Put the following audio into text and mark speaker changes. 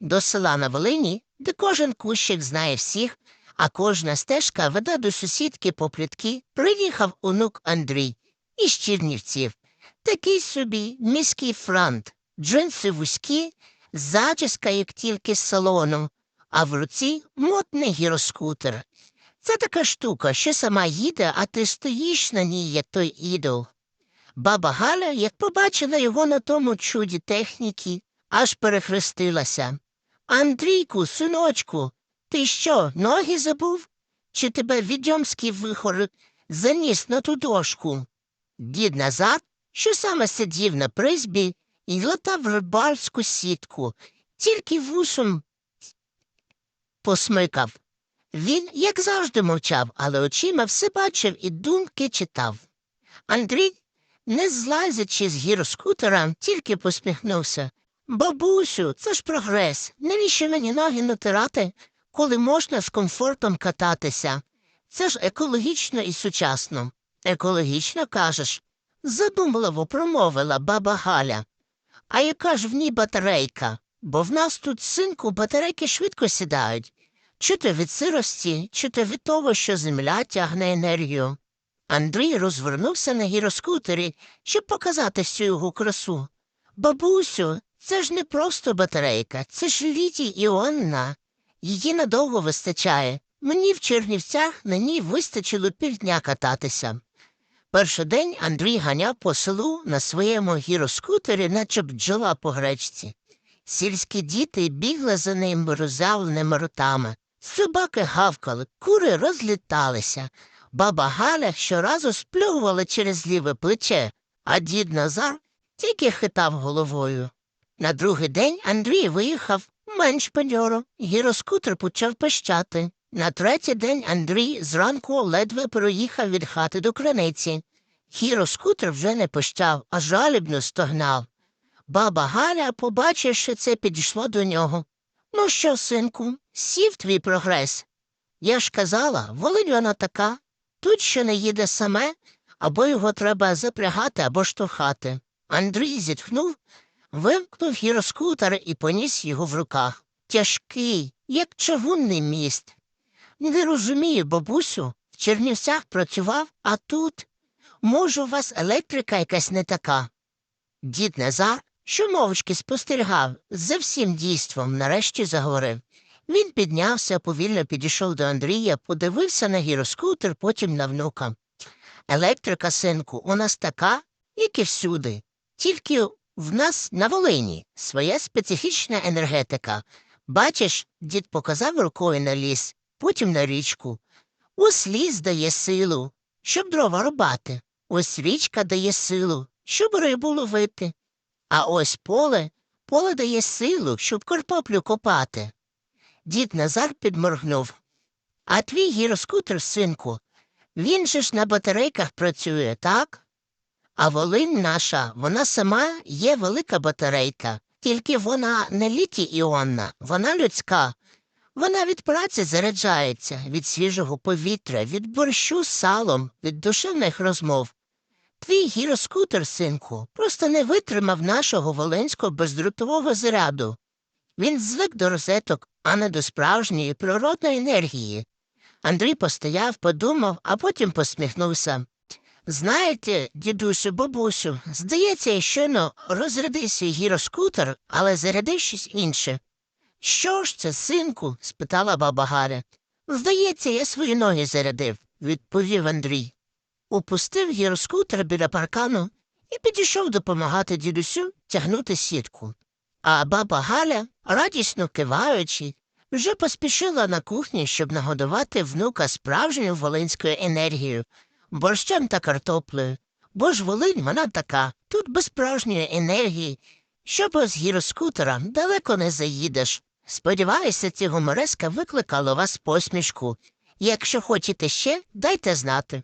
Speaker 1: до села на Волині, де кожен кущик знає всіх, а кожна стежка веде до сусідки по плітки, приїхав онук Андрій із Чернівців. Такий собі міський франт, джинси вузькі, зачіска, як тільки з салону, а в руці мотний гіроскутер. Це така штука, що сама їде, а ти стоїш на ній, як той ідол. Баба Галя, як побачила його на тому чуді техніки, аж перехрестилася. Андрійку, синочку, ти що, ноги забув? Чи тебе відьомський вихор заніс на ту дошку? Дід Назар, що саме сидів на призбі і латав рибальську сітку, тільки вусом посмикав. Він, як завжди, мовчав, але очима все бачив і думки читав. Андрій, не злазячи з гіроскутера, тільки посміхнувся. Бабусю, це ж прогрес. Навіщо мені ноги натирати, коли можна з комфортом кататися? Це ж екологічно і сучасно. Екологічно, кажеш, задумливо промовила баба Галя. А яка ж в ній батарейка? Бо в нас тут, синку, батарейки швидко сідають. Чи то від сирості, чи то від того, що земля тягне енергію. Андрій розвернувся на гіроскутері, щоб показати всю його красу. Бабусю, це ж не просто батарейка, це ж літій іонна. Її надовго вистачає. Мені в Чернівцях на ній вистачило півдня кататися. Перший день Андрій ганяв по селу на своєму гіроскутері, наче бджола по гречці. Сільські діти бігли за ним роззявленими ротами. Собаки гавкали, кури розліталися. Баба Галя щоразу сплювала через ліве плече, а дід Назар тільки хитав головою. На другий день Андрій виїхав менш пеньоро, гіроскутер почав пищати. На третій день Андрій зранку ледве проїхав від хати до криниці. Гіроскутер вже не пищав, а жалібно стогнав. Баба Галя, побачивши це, підійшла до нього. Ну що, синку, сів твій прогрес? Я ж казала, волинь вона така. Тут що не їде саме, або його треба запрягати, або штовхати. Андрій зітхнув, вимкнув гіроскутер і поніс його в руках. Тяжкий, як чавунний міст. Не розумію, бабусю, в Чернівцях працював, а тут. Може, у вас електрика якась не така. Дід Назар, що мовчки спостерігав за всім дійством, нарешті заговорив. Він піднявся, повільно підійшов до Андрія, подивився на гіроскутер, потім на внука. Електрика, синку, у нас така, як і всюди. Тільки в нас на Волині своя специфічна енергетика. Бачиш, дід показав рукою на ліс, потім на річку. Ось ліс дає силу, щоб дрова рубати. Ось річка дає силу, щоб рибу ловити. А ось поле, поле дає силу, щоб картоплю копати. Дід Назар підморгнув. А твій гіроскутер, синку, він же ж на батарейках працює, так? А волинь наша, вона сама є велика батарейка, тільки вона не літі іонна, вона людська. Вона від праці заряджається, від свіжого повітря, від борщу з салом, від душевних розмов. Твій гіроскутер, синку, просто не витримав нашого волинського бездрутового заряду. Він звик до розеток, а не до справжньої природної енергії. Андрій постояв, подумав, а потім посміхнувся. Знаєте, дідусю, бабусю, здається, я щойно розрядив свій гіроскутер, але зарядив щось інше. Що ж це, синку? спитала баба Галя. Здається, я свої ноги зарядив, відповів Андрій. Упустив гіроскутер біля паркану і підійшов допомагати дідусю тягнути сітку. А баба Галя, радісно киваючи, вже поспішила на кухні, щоб нагодувати внука справжньою волинською енергією, борщем та картоплею. Бо ж Волинь вона така, тут без справжньої енергії, що без гіроскутера далеко не заїдеш. Сподіваюся, ці гумореска викликала вас посмішку. Якщо хочете ще, дайте знати.